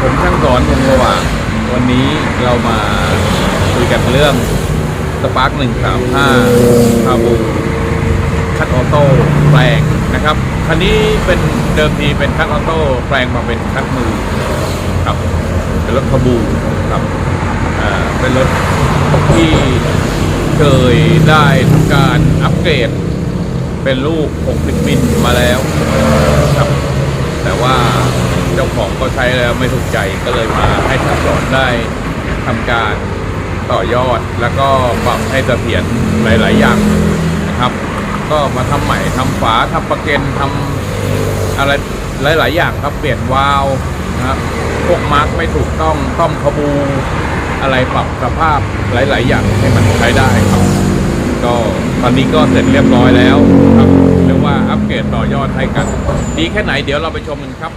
ผมช่างสอนวงสว่างวันนี้เรามาคุยกันเรื่องสปาร์กหนึ่งสามห้าคาบูคัตออโต้แปลงนะครับ คันนี้เป็นเดิมทีเป็นคัตออโต้แปลงมาเป็นคัตมือครับ เป็นรถคาบูครับอ่าเป็นรถที่เคยได้ทำการอัปเกรด เป็นลูก 60 มิลมาแล้วครับ แต่ว่า เจ้าของก็ใช้แล้วไม่ถูกใจก็เลยมาให้ช่างสอนได้ทำการต่อยอดแล้วก็ปรับให้เสถียรหลาย ๆ อย่างนะครับ ก็มาทำใหม่ทำฝาทำประเก็นทำอะไรหลาย ๆ อย่างครับเปลี่ยนวาล์วนะครับพวกมาร์กไม่ถูกต้องต้อมขบูอะไรปรับสภาพหลาย ๆ อย่างให้มันใช้ได้ครับ ก็ตอนนี้ก็เสร็จเรียบร้อยแล้วครับเรียกว่าอัปเกรดต่อยอดให้กัน ดีแค่ไหนเดี๋ยวเราไปชมกันครับ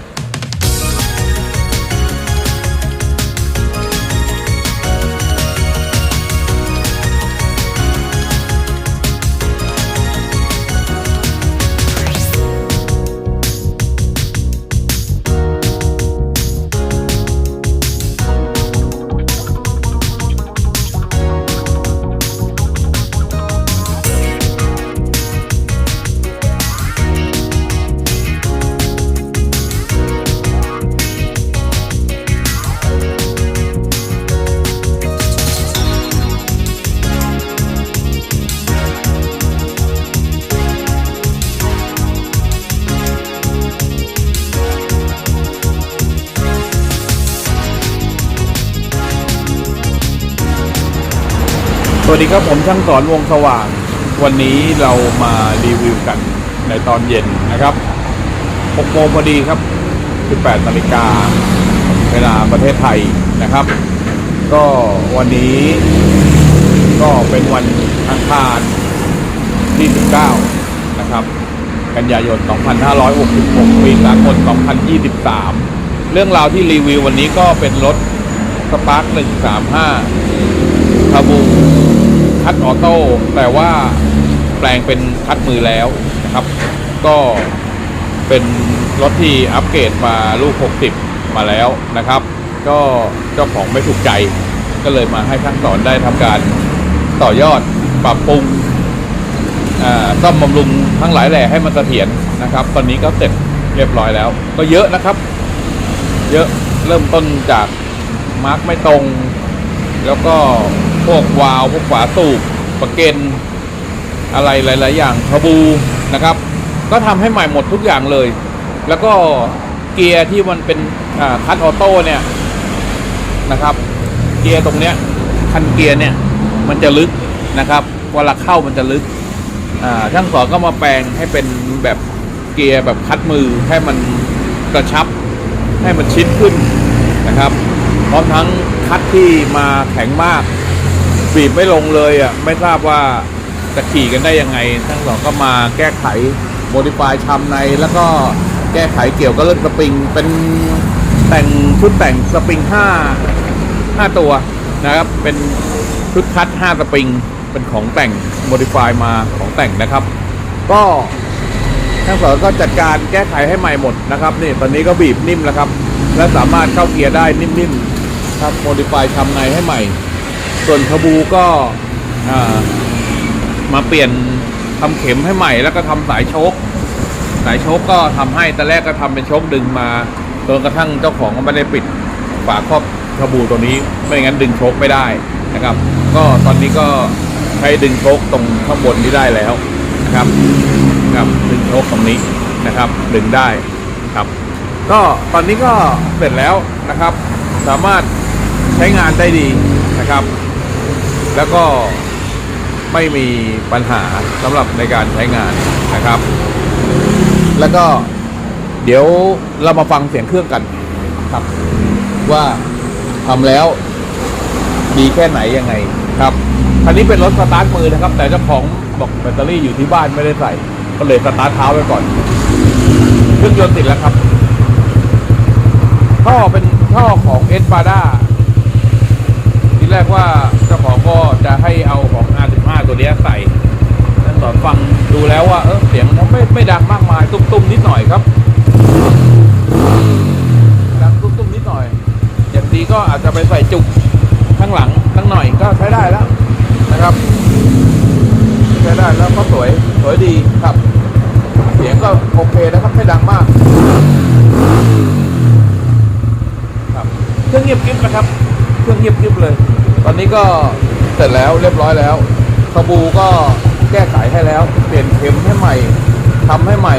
สวัสดีครับผมช่างสอนวงสว่าง วันนี้เรามารีวิวกันในตอนเย็นนะครับ6โมงพอดีครับ 18นาฬิกาเวลาประเทศไทยนะครับ ก็วันนี้ก็เป็นวันอังคารที่ 19 นะครับ กันยายน 2566 ปีสากล2023 เรื่องราวที่รีวิววันนี้ก็เป็นรถสปาร์ค135คาบู คัดออโต้แต่ว่าแปลงเป็นคัดมือแล้วนะครับ ก็เป็นรถที่อัปเกรดมาลูก 60 มาแล้วนะครับ ก็เจ้าของไม่ถูกใจ ก็เลยมาให้ช่างสอนได้ทำการต่อยอดปรับปรุงซ่อมบำรุงทั้งหลายแหล่ให้มันเสถียรนะครับ ตอนนี้ก็เสร็จเรียบร้อยแล้ว ก็เยอะนะครับ เยอะเริ่มต้นจากมาร์กไม่ตรง แล้วก็ พวกวาล์วพวกฝาสูบประเก็นอะไรหลาย ๆ อย่างทบูนะครับ ก็ทำให้ใหม่หมดทุกอย่างเลย แล้วก็เกียร์ที่มันเป็นคัทออโต้เนี่ยนะครับ เกียร์ตรงเนี้ยคันเกียร์เนี่ยมันจะลึกนะครับเวลาเข้ามันจะลึกช่างสอนก็มาแปลงให้เป็นแบบเกียร์แบบคัดมือให้มันกระชับให้มันชิดขึ้นนะครับ พร้อมทั้งคัดที่มาแข็งมาก บีบไม่ลงเลยอะไม่ทราบว่าจะขี่กันได้ยังไง ทั้งสองก็มาแก้ไขโมดิฟายชำในแล้วก็แก้ไขเกี่ยวกับเรื่องสปริง เป็นแต่งชุดแต่งสปริงห้าห้าตัวนะครับ เป็นชุดคัดห้าสปริง เป็นของแต่งโมดิฟายมาของแต่งนะครับ ก็ช่างสอนก็จัดการแก้ไขให้ใหม่หมดนะครับนี่ตอนนี้ก็บีบนิ่มแล้วครับ และสามารถเข้าเกียร์ได้นิ่มๆครับโมดิฟายทำไงให้ใหม่ ส่วนขบูก็มาเปลี่ยนทำเข็มให้ใหม่แล้วก็ทำสายโชคสายโชคก็ทำให้แตอนแรกก็ทำเป็นโชคดึงมาจนกระทั่งเจ้าของก็ไม่ได้ปิดฝาครอบขบูตัวนี้ไม่งั้นดึงโชคไม่ได้นะครับ ก็ตอนนี้ก็ใช้ดึงโชคตรงข้างบนนี้ได้แล้วนะครับครับดึงโชคตรงนี้นะครับ ดึงได้ครับ ก็ตอนนี้ก็เสร็จแล้วนะครับ สามารถใช้งานได้ดีนะครับ แล้วก็ไม่มีปัญหาสำหรับในการใช้งานนะครับ แล้วก็เดี๋ยวเรามาฟังเสียงเครื่องกันครับ ว่าทำแล้วดีแค่ไหนยังไงครับคันนี้เป็นรถสตาร์ทมือนะครับ แต่เจ้าของบอกแบตเตอรี่อยู่ที่บ้านไม่ได้ใส่ ก็เลยสตาร์ทเท้าไว้ก่อน เครื่องยนต์ติดแล้วครับ ท่อเป็นท่อของเอสปาด้าทีแรกว่า จะให้เอาของ R15 ตัวเนี้ยใส่ท่านสอนฟังดูแล้วว่าเออเสียงมันไม่ไม่ดังมากมาย ตุ้มๆนิดหน่อยครับ ดังตุ้มๆนิดหน่อย อย่างดีก็อาจจะไปใส่จุกข้างหลังสักหน่อยก็ใช้ได้แล้วนะครับใช้ได้แล้วก็สวยสวยดีครับ เสียงก็โอเคนะครับไม่ดังมากครับเครื่องเงียบกริบนะครับ เครื่องเงียบกริบเลย ตอนนี้ก็ เสร็จแล้วเรียบร้อยแล้วขบูก็แก้ไขให้แล้ว เปลี่ยนเข็มให้ใหม่ทำให้ใหม่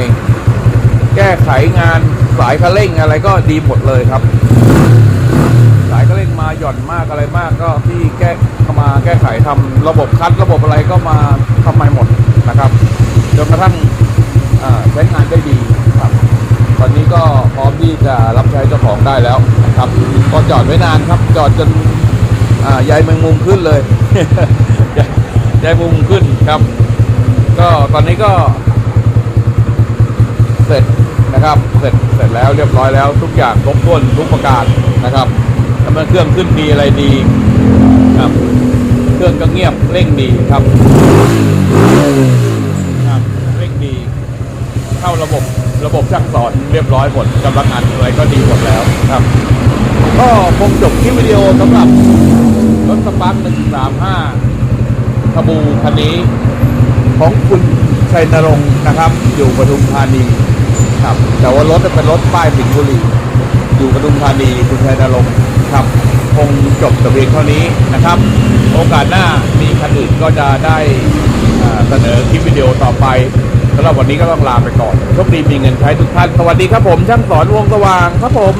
แก้ไขงานสายคันเร่งอะไรก็ดีหมดเลยครับ สายคันเร่งมาหย่อนมากอะไรมากก็ที่แก้ขามาแก้ไขทำระบบคัดระบบอะไรก็มาทำใหม่หมดนะครับจนกระทั่งใช้งานได้ดีครับ ตอนนี้ก็พร้อมที่จะรับใช้เจ้าของได้แล้วครับ ก็จอดไว้นานครับ จอดจน ใยแมงมุมขึ้นเลยใยใยแมงมุมขึ้นครับ ก็ตอนนี้ก็ เสร็จนะครับ เสร็จเสร็จแล้วเรียบร้อยแล้ว ทุกอย่างครบถ้วนทุกประการนะครับน้ำมันเครื่องขึ้นดีอะไรดีครับ เครื่องก็เงียบเร่งดีครับเร่งดี เข้าระบบระบบช่างสอนเรียบร้อยหมดกำลังอัดอะไรก็ดีหมดแล้วครับ ก็คงจบที่วิดีโอสำหรับรถสปาร์คหนึ่งสามห้าขบูคันนี้ ของคุณชัยนรงค์นะครับ อยู่ปทุมธานีครับ แต่ว่ารถเป็นรถป้ายสิงห์บุรีอยู่ปทุมธานีคุณชัยนรงค์ครับคงจบแต่เพียงเท่านี้นะครับ โอกาสหน้ามีคันอื่นก็จะได้เสนอคลิปวิดีโอต่อไปสำหรับวันนี้ก็ต้องลาไปก่อนโชคดีมีเงินใช้ทุกท่าน สวัสดีครับผม ช่างสอนวงสว่างครับผม